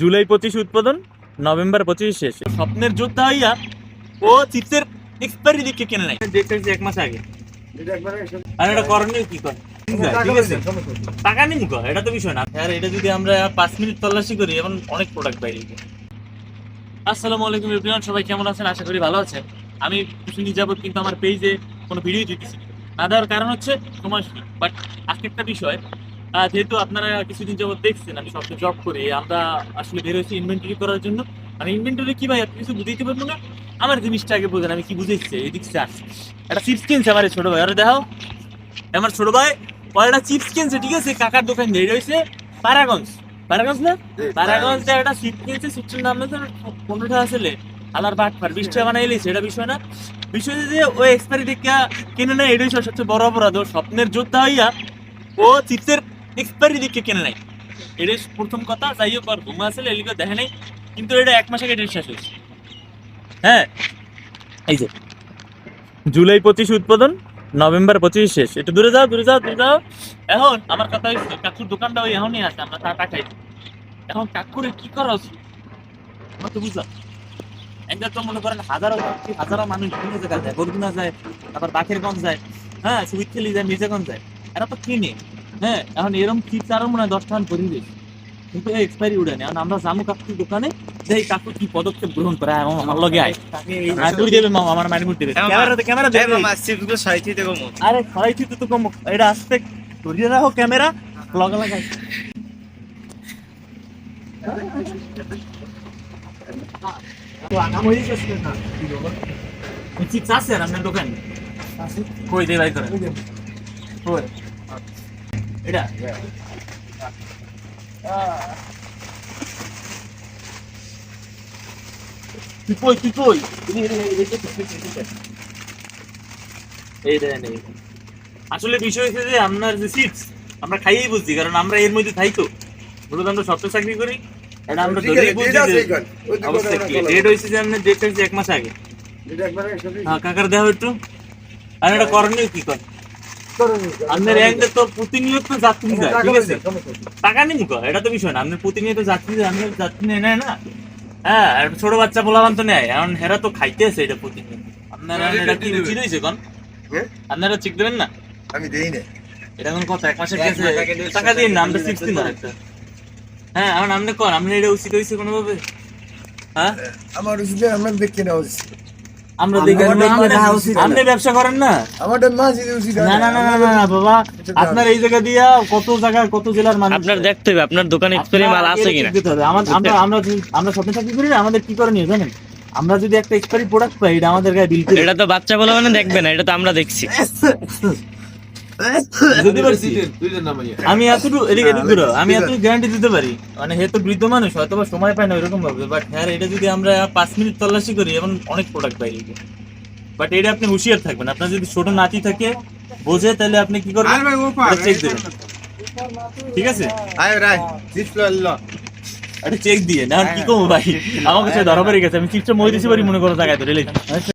জুলাই পঁচিশ উৎপাদন নভেম্বর পঁচিশ শেষ। স্বপ্নের যোদ্ধা হইয়া ও চিপসের এক্সপায়ারি দিকে কেনে নাই? দেখতেছি এক মাস আগে। আর এটা করণীয় কি করে? ঠিক আছে টাকা নেই মুখো এটা তো বিষয় না। আর এটা যদি আমরা পাঁচ মিনিট তল্লাশি করি এমন অনেক প্রোডাক্ট বাইরে আসসালামু আলাইকুম এভরিওয়ান সবাই কেমন আছেন? আশা করি ভালো আছেন। আমি কিছুদিন যাবত কিন্তু আমার পেজে কোনো ভিডিও দিতেছি না। না দেওয়ার কারণ হচ্ছে সময় বাট আজকে একটা বিষয় যেহেতু আপনারা কিছুদিন যাবত দেখছেন আমি সবসময় জব করি আমরা আসলে বের হয়েছি ইনভেন্টরি করার জন্য। মানে ইনভেন্টরি কি ভাই আপনি কিছু বুঝাইতে পারব না? আমার জিনিসটা আগে বোঝেন আমি কি বুঝেছি এদিক থেকে আসছি একটা চিপস কিনছে আমার এই ছোট ভাই আরে দেখাও। আমার ছোট ভাই একটা চিপস কিনছে ঠিক আছে? কাকার দোকান দিয়ে হচ্ছে পারাগঞ্জ। পারাগঞ্জ না? পারাগঞ্জ একটা চিপস কিনছে চিপসের নাম না পনেরো টাকা আসলে। আলার বাট পার বিশ টাকা বানাইলে সেটা বিষয় না। বিষয় যে ওই এক্সপায়ারি দেখা কিনে নেয় এটাই সবচেয়ে বড় অপরাধ। ওর স্বপ্নের যোদ্ধা হইয়া ও চিপসের এক্সপায়ারি দিকে কেনে নাই? এটাই প্রথম কথা, যাই হোক, আর ঘুমা আসলে এলিকে দেখে নাই, কিন্তু এটা এক মাস আগে ডেট শেষ হয়েছে। হ্যাঁ? এই যে, জুলাই পঁচিশ উৎপাদন, নভেম্বর পঁচিশ শেষ। একটু দূরে যাও দূরে যাও দূরে যাও। এখন আমার কথা হচ্ছে কাকুর দোকানটা ওই এখনই আছে, আমরা তা টাকাই এখন কাকুরে কি করা উচিত? আমার তো বুঝলাম। একটা তো মনে করেন হাজারো হাজারো মানুষ বিভিন্ন জায়গায় যায়, বরগুনা যায়, তারপর বাকেরগঞ্জ যায় হ্যাঁ সুবিতখালি যায়, মির্জাগঞ্জ যায়। এরা তো কিনে। হ্যাঁ এখন এরকম আরও মনে হয় দশ করে দিয়েছে কিন্তু এক্সপায়ারি উড়ে নেই। এখন আমরা জামু কাকুর দোকানে যে কাকু কি পদক্ষেপ গ্রহণ করে। হ্যাঁ, আমার লগে আয়। তুই দেবে মামা আমার মারি মুট দেবে ক্যামেরাতে ক্যামেরা দেবে আরে সরাইছি তো তো কম এটা আসতে ধরিয়ে রাখো ক্যামেরা। লগা লাগাই চিপস আছে আর আপনার দোকানে? কই দে ভাই করে। কই? এটা। তুই কই তুই কই। আসলে বিষয় হচ্ছে যে আপনার যে চিপস আমরা খাইয়েই বুঝছি কারণ আমরা এর মধ্যে খাই তো। মূলত আমরা সপ্তাহ চাকরি করি এটা আমরা ধরেই বুঝছি অবশ্যই কি। ডেট হয়েছে যে আপনার ডেট হয়েছে এক মাস আগে। হ্যাঁ কাকার দেওয়া একটু। আর এটা করণীয় কি কর? আপনার একটা তো প্রতিনিয়ত যাত্রী যায় ঠিক আছে? টাকা নেই মুখো এটা তো বিষয় না। আপনার প্রতিনিয়ত যাত্রী যায় আপনার যাত্রী নেয় নেয় না। হ্যাঁ ছোট বাচ্চা পোলাবান তো নেয় এখন হেরা তো খাইতেছে এটা প্রতিনিয়ত আপনারা এটা কি উচিত হয়েছে কোন? হ্যাঁ? আপনারা চেক দেবেন না? আমি দেই না। এটা কোন কথা এক মাসের টাকা দিন না আমরা সিক্স দিন একটা হ্যাঁ এখন আপনি কন আপনি এটা উচিত হয়েছে কোনোভাবে? হ্যাঁ? আমার উচিত আমার দেখতে নেওয়া উচিত। আমরা আপনি ব্যবসা করেন না। যদি না না না না না না, বাবা আপনার এই জায়গা দিয়া কত জায়গায় কত জেলার মানুষ আপনার দেখতে হবে আপনার দোকানে এক্সপায়ারি মাল আছে কিনা? দিতে হবে। আমরা আমরা যদি- আমরা স্বপ্ন চাকরি করি না আমাদের কি জানেন? আমরা যদি একটা এক্সপায়ারি প্রোডাক্ট পাই এটা আমাদের গায়ে বিল করে এটা তো বাচ্চা বলে মানে দেখবে না এটা তো আমরা দেখছি। আমি এতটুকু এদিকে এদিক দূর আমি এতটুকু গ্যারান্টি দিতে পারি। মানে হে তো বৃদ্ধ মানুষ হয়তো সময় পায় না ওইরকম ভাবে বাট হ্যাঁ এটা যদি আমরা পাঁচ মিনিট তল্লাশি করি এমন অনেক প্রোডাক্ট পাই বাট এটা আপনি হুঁশিয়ার থাকবেন। আপনার যদি ছোট নাতি থাকে বোঝে তাহলে আপনি কি করবেন? চেক দেবেন। ঠিক আছে? আয় রায় ডিসপ্লে চেক দিয়ে না কি করব ভাই? আমার কাছে ধরা পড়ে গেছে আমি চিপসটা মই দিতে পারি মনে করো ধরে লেগে